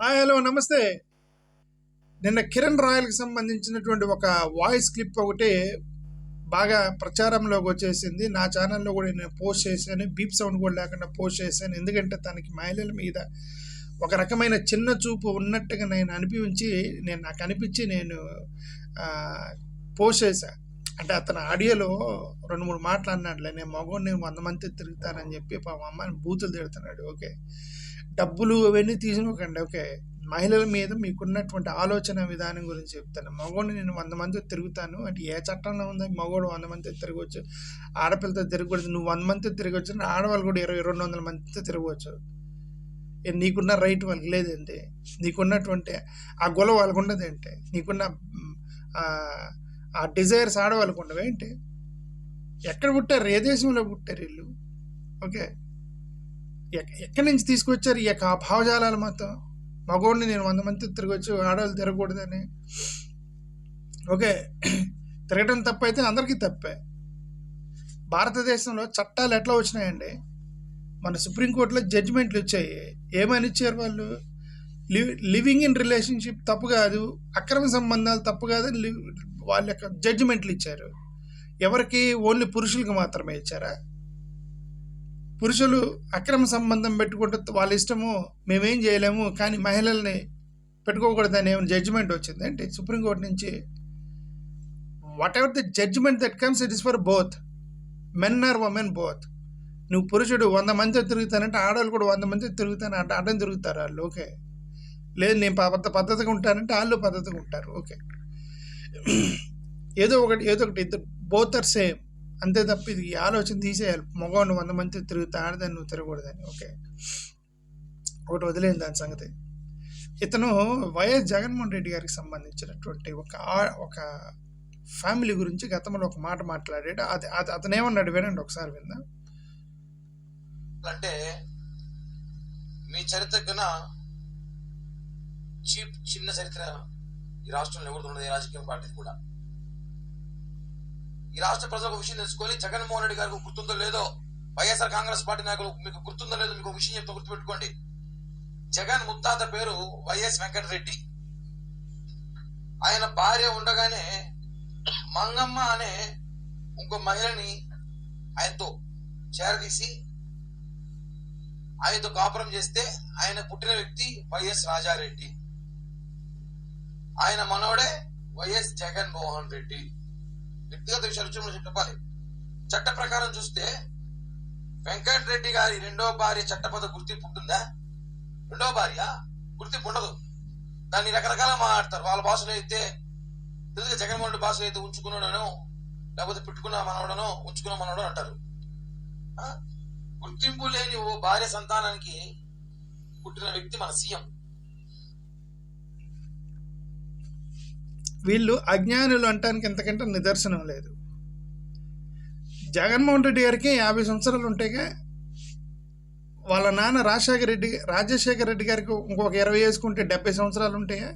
Hi hello నమస్తే. నిన్న కిరణ్ రాయల్కి సంబంధించినటువంటి ఒక వాయిస్ క్లిప్ ఒకటి బాగా ప్రచారంలోకి వచ్చేసింది. నా ఛానల్లో కూడా నేను పోస్ట్ చేశాను. బీప్ సౌండ్ కూడా లేకుండా పోస్ట్ చేశాను. ఎందుకంటే తనకి మహిళల మీద ఒక రకమైన చిన్న చూపు ఉన్నట్టుగా నేను అనిపించి నేను నాకు అనిపించి నేను పోస్ట్ చేశా. అంటే అతను ఆడియోలో రెండు మూడు మాటలు అన్నాడులే నేను మగవాడిని వంద మంది తిరుగుతానని చెప్పి పాపం అమ్మాయిని బూతులు తిడుతున్నాడు. ఓకే. డబ్బులు అవన్నీ తీసుకోకండి ఓకే. మహిళల మీద మీకున్నటువంటి ఆలోచన విధానం గురించి చెప్తాను. మగవాడిని నేను వంద మంది తిరుగుతాను. అంటే ఏ చట్టంలో ఉంది? మగవాడు వంద మంది తిరగవచ్చు. ఆడపిల్లతో తిరగకూడదు. నువ్వు వంద మంది తిరగవచ్చు. ఆడవాళ్ళు కూడా ఇరవై రెండు వందల మందితో తిరగవచ్చు. నీకున్న రైట్ వాళ్ళకి లేదేంటి నీకున్నటువంటి ఆ గొల వాళ్ళకు ఉండదు ఏంటి నీకున్న ఆ, డిజైర్స్ ఆడవాళ్ళకు ఉండవు ఏంటి ఎక్కడ పుట్టారు? ఏ దేశంలో పుట్టారు వీళ్ళు? ఓకే. ఎక్కడి నుంచి తీసుకొచ్చారు? ఈ యొక్క భావజాలాలు మొత్తం మగోడిని నేను వంద మంది తిరగచ్చు ఆడవాళ్ళు తిరగకూడదని. ఓకే. తిరగడం తప్పైతే అందరికీ తప్పే. భారతదేశంలో చట్టాలు ఎట్లా వచ్చినాయండి? మన సుప్రీంకోర్టులో జడ్జిమెంట్లు వచ్చాయి. ఏమని ఇచ్చారు వాళ్ళు? లివ్ లివింగ్ ఇన్ రిలేషన్షిప్ తప్పు కాదు. అక్రమ సంబంధాలు తప్పు కాదు అని లివ్ వాళ్ళ యొక్క జడ్జిమెంట్లు ఇచ్చారు. ఎవరికి? ఓన్లీ పురుషులకు మాత్రమే ఇచ్చారా? పురుషులు అక్రమ సంబంధం పెట్టుకుంటే వాళ్ళ ఇష్టము మేమేం చేయలేము కానీ మహిళల్ని పెట్టుకోకూడదని ఏమైనా జడ్జిమెంట్ వచ్చింది? అంటే సుప్రీంకోర్టు నుంచి whatever the judgement that comes it is for both men or women both నువ్వు పురుషుడు వంద మంది తిరుగుతానంటే ఆడవాళ్ళు కూడా వంద మంది తిరుగుతాను అంటే అడ్డం తిరుగుతారు వాళ్ళు ఓకే. లేదు నేను పద్ధ పద్ధతిగా ఉంటానంటే వాళ్ళు పద్ధతిగా ఉంటారు ఓకే. ఏదో ఒకటి ఏదో ఒకటి ఇద్దరు బోత్ ఆర్ సేమ్ అంతే తప్ప ఇది ఈ ఆలోచన తీసేయాలి. మగవాడు వంద మంది తిరుగుతా ఆడదాన్ని నువ్వు తిరగకూడదని. ఓకే. ఒకటి వదిలేను దాని సంగతి. ఇతను వైఎస్ జగన్మోహన్ రెడ్డి గారికి సంబంధించినటువంటి ఒక ఒక ఫ్యామిలీ గురించి గతంలో ఒక మాట మాట్లాడాడు. అది అది అతను ఏమన్నాడు వినండి ఒకసారి విందా. అంటే మీ చరిత్ర కన్నా చీప్ చిన్న చరిత్ర ఈ రాష్ట్రంలో ఎవరు ఉన్నది రాజకీయ పార్టీ కూడా. ఈ రాష్ట్ర ప్రజలకు ఒక విషయం తెలుసుకొని జగన్మోహన్ రెడ్డి గారికి గుర్తుందో లేదో వైఎస్ఆర్ కాంగ్రెస్ పార్టీ నాయకులు మీకు గుర్తుందో లేదో మీకు విషయం చెప్తే గుర్తుపెట్టుకోండి. జగన్ ముత్తాత పేరు వైఎస్ వెంకటరెడ్డి. ఆయన భార్య ఉండగానే మంగమ్మ అనే ఇంకో మహిళని ఆయనతో చేరదీసి ఆయనతో కాపురం చేస్తే ఆయన పుట్టిన వ్యక్తి వైఎస్ రాజారెడ్డి. ఆయన మనవడే వైఎస్ జగన్మోహన్ రెడ్డి. వ్యక్తిగత విషయాలు వచ్చి చెప్పాలి. చట్ట ప్రకారం చూస్తే వెంకటరెడ్డి గారి రెండో భార్య చట్టపద గుర్తింపు ఉంటుందా? రెండో భార్య గుర్తింపు ఉండదు. దాన్ని రకరకాల మాట్లాడతారు. వాళ్ళ భాషలో అయితే తెలుగు జగన్మోహన్ రెడ్డి భాషలో అయితే ఉంచుకున్నాడనో లేకపోతే పెట్టుకున్న మనవడనో ఉంచుకున్న మనవడో అంటారు. గుర్తింపు లేని ఓ భార్య సంతానానికి పుట్టిన వ్యక్తి మన సీఎం. వీళ్ళు అజ్ఞానులు అంటానికి ఎంతకంటే నిదర్శనం లేదు. జగన్మోహన్ రెడ్డి గారికి యాభై సంవత్సరాలు ఉంటేగా వాళ్ళ నాన్న రాజశేఖర రెడ్డి రాజశేఖర రెడ్డి గారికి ఇంకొక ఇరవై వేసుకుంటే డెబ్బై సంవత్సరాలు ఉంటాయా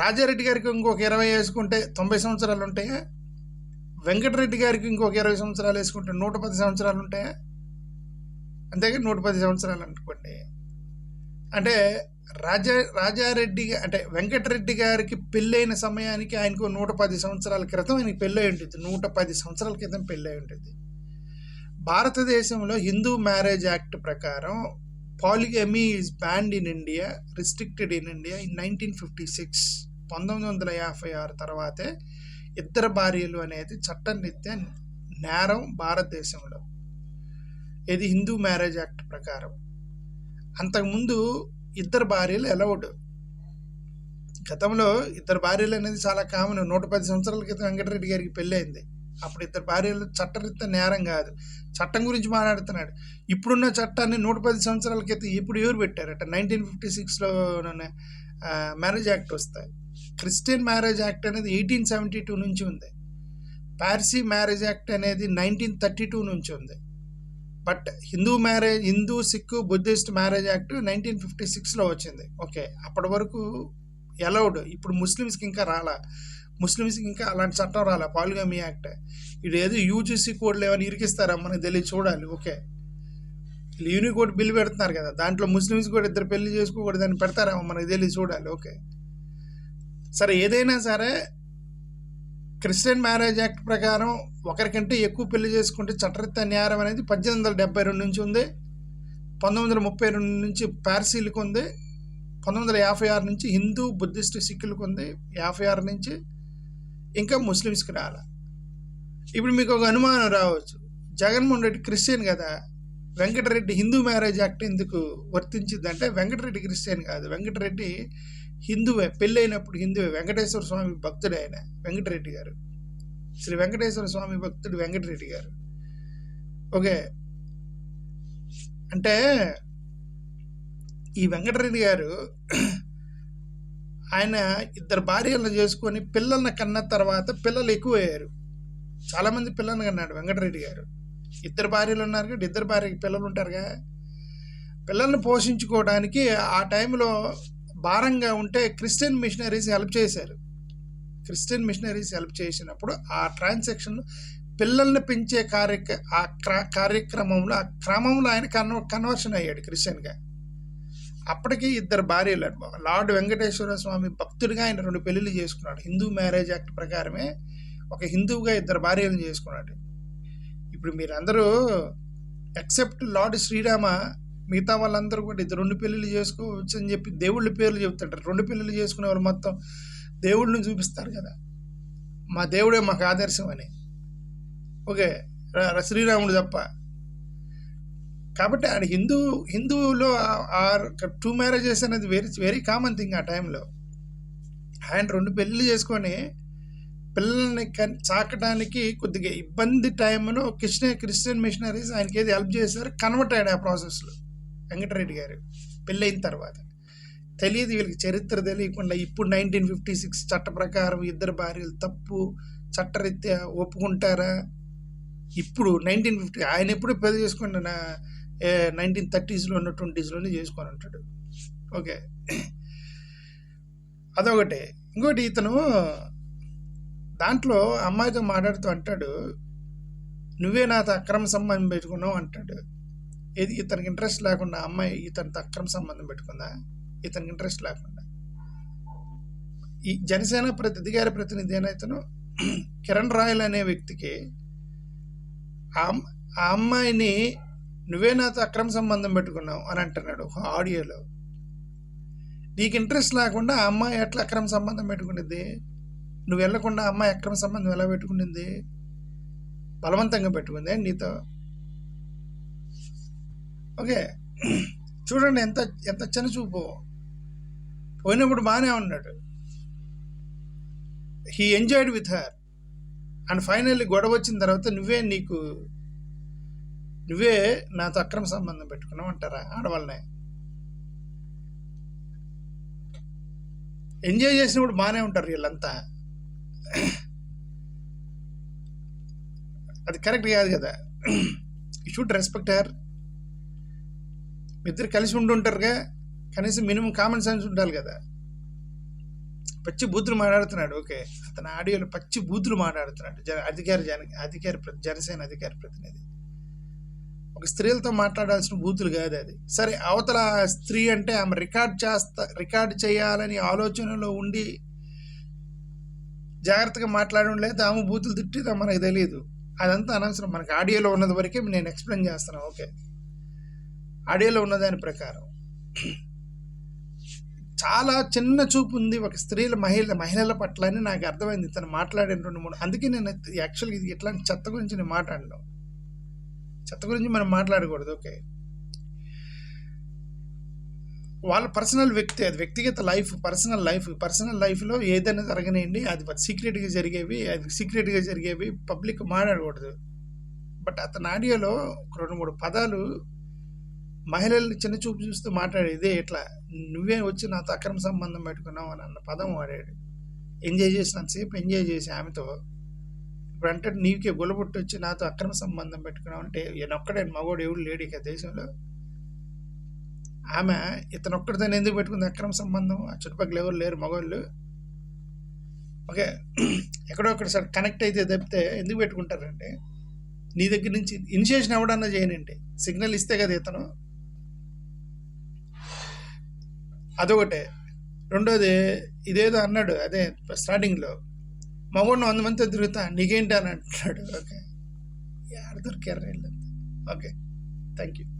రాజారెడ్డి గారికి ఇంకొక ఇరవై వేసుకుంటే తొంభై సంవత్సరాలు ఉంటాయా వెంకటరెడ్డి గారికి ఇంకొక ఇరవై సంవత్సరాలు వేసుకుంటే నూట పది సంవత్సరాలు ఉంటాయా అంతేగా నూట పది సంవత్సరాలు అనుకోండి. అంటే రాజా రాజారెడ్డి అంటే వెంకటరెడ్డి గారికి పెళ్ళైన సమయానికి ఆయనకు నూట పది సంవత్సరాల క్రితం ఆయనకి పెళ్ళై ఉంటుంది. నూట పది సంవత్సరాల క్రితం పెళ్ళై ఉంటుంది. భారతదేశంలో హిందూ మ్యారేజ్ యాక్ట్ ప్రకారం polygamy is banned in India restricted in India in nineteen fifty six. పంతొమ్మిది వందల యాభై ఆరు తర్వాతే ఇద్దరు భార్యలు అనేది చట్టరీత్యా నేరం భారతదేశంలో. ఇది హిందూ మ్యారేజ్ యాక్ట్ ప్రకారం. అంతకుముందు ఇద్దరు భార్యలు అలౌడ్ గతంలో ఇద్దరు భార్యలు అనేది చాలా కామన్ నూట పది సంవత్సరాల క్రితం వెంకటరెడ్డి గారికి పెళ్ళయింది అప్పుడు ఇద్దరు భార్యలు చట్టరీత్యా నేరం కాదు. చట్టం గురించి మాట్లాడుతున్నాడు. ఇప్పుడున్న చట్టాన్ని నూట పది సంవత్సరాల క్రితం ఇప్పుడు ఎవరు పెట్టారట? నైన్టీన్ ఫిఫ్టీ సిక్స్లోనే మ్యారేజ్ యాక్ట్ వస్తాయి. క్రిస్టియన్ మ్యారేజ్ యాక్ట్ అనేది ఎయిటీన్ సెవెంటీ టూ నుంచి ఉంది. పార్సీ మ్యారేజ్ యాక్ట్ అనేది నైన్టీన్ థర్టీ టూ నుంచి ఉంది. But Hindu marriage Hindu Sikh Buddhist marriage act nineteen fifty సిక్స్లో వచ్చింది. ఓకే అప్పటి వరకు అలౌడ్ ఇప్పుడు ముస్లిమ్స్కి ఇంకా రాలా. ముస్లిమ్స్కి ఇంకా అలాంటి చట్టం రాలా పాలిగమీ యాక్ట్. ఇది ఏదో యూజీసీ కోడ్లు ఏమైనా ఇరికిస్తారా? మనకు తెలియదు చూడాలి. ఓకే. వీళ్ళు యూనికోడ్ బిల్ పెడుతున్నారు కదా దాంట్లో ముస్లిమ్స్ కూడా ఇద్దరు పెళ్ళి చేసుకోకూడదని పెడతారేమో మనకు తెలియదు చూడాలి. ఓకే. సరే ఏదైనా సరే క్రిస్టియన్ మ్యారేజ్ యాక్ట్ ప్రకారం ఒకరికంటే ఎక్కువ పెళ్ళి చేసుకుంటే చట్టరీత్యా న్యాయం అనేది పద్దెనిమిది వందల డెబ్బై రెండు నుంచి ఉంది పంతొమ్మిది వందల ముప్పై రెండు నుంచి పార్సీలకు ఉంది పంతొమ్మిది వందల యాభై ఆరు నుంచి హిందూ బుద్ధిస్ట్ సిక్కులకు ఉంది యాభై ఆరు నుంచి ఇంకా ముస్లిమ్స్కి రాల. ఇప్పుడు మీకు ఒక అనుమానం రావచ్చు. జగన్మోహన్ రెడ్డి క్రిస్టియన్ కదా వెంకటరెడ్డి హిందూ మ్యారేజ్ యాక్ట్ ఎందుకు వర్తించిందంటే వెంకటరెడ్డి క్రిస్టియన్ కాదు వెంకటరెడ్డి హిందువే పెళ్ళైనప్పుడు హిందువే వెంకటేశ్వర స్వామి భక్తుడే ఆయన వెంకటరెడ్డి గారు. శ్రీ వెంకటేశ్వర స్వామి భక్తుడు వెంకటరెడ్డి గారు. ఓకే. అంటే ఈ వెంకటరెడ్డి గారు ఆయన ఇద్దరు భార్యలను చేసుకొని పిల్లల్ని కన్న తర్వాత పిల్లలు ఎక్కువయ్యారు. చాలామంది పిల్లల్ని కన్నాడు వెంకటరెడ్డి గారు. ఇద్దరు భార్యలు ఉన్నారు కదా ఇద్దరు భార్యకి పిల్లలు ఉంటారుగా. పిల్లల్ని పోషించుకోవడానికి ఆ టైంలో భారంగా ఉంటే క్రిస్టియన్ మిషనరీస్ హెల్ప్ చేశారు. క్రిస్టియన్ మిషనరీస్ హెల్ప్ చేసినప్పుడు ఆ ట్రాన్సాక్షన్ పిల్లల్ని పెంచే కార్యక్ర ఆ కార్యక్రమంలో ఆ క్రమంలో ఆయన కన్వ కన్వర్షన్ అయ్యాడు క్రిస్టియన్గా. అప్పటికి ఇద్దరు భార్యలు లార్డ్ వెంకటేశ్వర స్వామి భక్తుడిగా ఆయన రెండు పెళ్ళిళ్ళు చేసుకున్నాడు. హిందూ మ్యారేజ్ యాక్ట్ ప్రకారమే ఒక హిందువుగా ఇద్దరు భార్యలను చేసుకున్నాడు. ఇప్పుడు మీరందరూ ఎక్సెప్ట్ లార్డ్ శ్రీరామ మిగతా వాళ్ళందరూ కూడా ఇద్దరు రెండు పెళ్ళిళ్ళు చేసుకోవచ్చు అని చెప్పి దేవుళ్ళ పేర్లు చెప్తాడు రెండు పెళ్ళిళ్ళు చేసుకునే వాళ్ళు మొత్తం దేవుళ్ళని చూపిస్తారు కదా. మా దేవుడే మాకు ఆదర్శం అని. ఓకే శ్రీరాముడు తప్ప. కాబట్టి ఆయన హిందూ హిందువులో టూ మ్యారేజెస్ అనేది వెరీ వెరీ కామన్ థింగ్ ఆ టైంలో. ఆయన రెండు పెళ్ళిళ్ళు చేసుకొని పిల్లల్ని కన్ చాకడానికి కొద్దిగా ఇబ్బంది టైంలో క్రిస్టియన్ క్రిస్టియన్ మిషనరీస్ ఆయనకి ఏది హెల్ప్ చేశారు కన్వర్ట్ అయ్యాడు ఆ ప్రాసెస్లో. వెంకటరెడ్డి గారు పెళ్ళైన తర్వాత. తెలియదు వీళ్ళకి చరిత్ర తెలియకుండా ఇప్పుడు నైన్టీన్ ఫిఫ్టీ సిక్స్ చట్ట ప్రకారం ఇద్దరు భార్యలు తప్పు చట్టరీత్యా ఒప్పుకుంటారా? ఇప్పుడు నైన్టీన్ ఫిఫ్టీ ఆయన ఎప్పుడు పెద్ద నా నైన్టీన్ థర్టీస్లోనూ ట్వంటీస్లోనే చేసుకొని ఉంటాడు. ఓకే. అదొకటి. ఇంకోటి ఇతను దాంట్లో అమ్మాయితో మాట్లాడుతూ అంటాడు నువ్వే నాతో అక్రమ సంబంధం పెట్టుకున్నావు అంటాడు. ఇది ఇతనికి ఇంట్రెస్ట్ లేకుండా అమ్మాయి ఇతనితో అక్రమ సంబంధం పెట్టుకుందా? ఇతనికి ఇంట్రెస్ట్ లేకుండా. ఈ జనసేన ప్రతి అధికార ప్రతినిధి అయినతను కిరణ్ రాయల్ అనే వ్యక్తికి ఆ ఆ అమ్మాయిని నువ్వే నాతో అక్రమ సంబంధం పెట్టుకున్నావు అని అంటున్నాడు ఆడియోలో. నీకు ఇంట్రెస్ట్ లేకుండా ఆ అమ్మాయి ఎట్లా అక్రమ సంబంధం పెట్టుకునేది నువ్వు వెళ్ళకుండా అమ్మాయి అక్రమ సంబంధం ఎలా పెట్టుకునింది బలవంతంగా పెట్టుకుంది నీతో? ఓకే. చూడండి ఎంత ఎంత చిన్న చూపు. పోయినప్పుడు బాగానే ఉన్నాడు. He enjoyed with her and finally గొడవ వచ్చిన తర్వాత నువ్వే నీకు నువ్వే నాతో అక్రమ సంబంధం పెట్టుకున్నావు అంటారా ఆడవాళ్ళనే? ఎంజాయ్ చేసినప్పుడు బాగానే ఉంటారు వీళ్ళంతా. అది కరెక్ట్ కాదు కదా. యూ షుడ్ రెస్పెక్ట్ హర్ ఇద్దరు కలిసి ఉంటుంటారుగా కనీసం మినిమం కామన్ సెన్స్ ఉండాలి కదా. పచ్చి బూతులు మాట్లాడుతున్నాడు ఓకే. అతని ఆడియోలో పచ్చి బూతులు మాట్లాడుతున్నాడు జన అధికార జన అధికార జనసేన అధికార ప్రతినిధి. ఒక స్త్రీలతో మాట్లాడాల్సిన బూతులు కాదు అది. సరే అవతల స్త్రీ అంటే ఆమె రికార్డ్ చేస్తా రికార్డ్ చేయాలని ఆలోచనలో ఉండి జాగ్రత్తగా మాట్లాడడం లేదు ఆమె బూతులు తిట్టిదా మనకు తెలియదు అదంతా అనవసరం. మనకి ఆడియోలో ఉన్నది వరకే నేను ఎక్స్ప్లెయిన్ చేస్తున్నాను ఓకే. ఆడియోలో ఉన్నదాని ప్రకారం. చాలా చిన్న చూపు ఉంది ఒక స్త్రీల మహిళ మహిళల పట్ల అని నాకు అర్థమైంది తను మాట్లాడిన రెండు మూడు. అందుకే నేను యాక్చువల్గా ఇది ఇట్లాంటి చెత్త గురించి నేను మాట్లాడను. చెత్త గురించి మనం మాట్లాడకూడదు ఓకే? వాళ్ళ పర్సనల్ వ్యక్తి అది వ్యక్తిగత లైఫ్ పర్సనల్ లైఫ్ పర్సనల్ లైఫ్లో ఏదైనా జరగనివ్వండి అది సీక్రెట్గా జరిగేవి అది సీక్రెట్గా జరిగేవి పబ్లిక్ మాట్లాడకూడదు. బట్ అతని ఆడియోలో ఒక రెండు మూడు పదాలు మహిళల్ని చిన్న చూపు చూస్తూ మాట్లాడేది ఇదే ఇట్లా నువ్వే వచ్చి నాతో అక్రమ సంబంధం పెట్టుకున్నావు అని అన్న పదం వాడాడు ఎంజాయ్ చేసినంతసేపు ఎంజాయ్ చేసి ఆమెతో ఇప్పుడు అంటే నీకే గొలబుట్టు వచ్చి నాతో అక్రమ సంబంధం పెట్టుకున్నావు అంటే ఈయనొక్కడే మగోడు ఎవడు లేడు ఇక దేశంలో. ఆమె ఇతను ఒక్కడితోనే ఎందుకు పెట్టుకుంది అక్రమ సంబంధం? ఆ చుట్టుపక్కల ఎవరు లేరు మగవాళ్ళు ఓకే ఎక్కడో ఒకటి సార్ కనెక్ట్ అయితే తప్పితే ఎందుకు పెట్టుకుంటారంటే నీ దగ్గర నుంచి ఇనిషియేషన్ ఎవడన్నా చేయనండి సిగ్నల్ ఇస్తే కదా ఇతను. అదొకటే. రెండోది ఇదేదో అన్నాడు అదే స్టార్టింగ్లో మగవాడిని వంద మందితో తిరుగుతా నీకేంటి అని అంటున్నాడు. ఓకే. యార్ దొరికారు వీళ్ళంతా. ఓకే. Thank you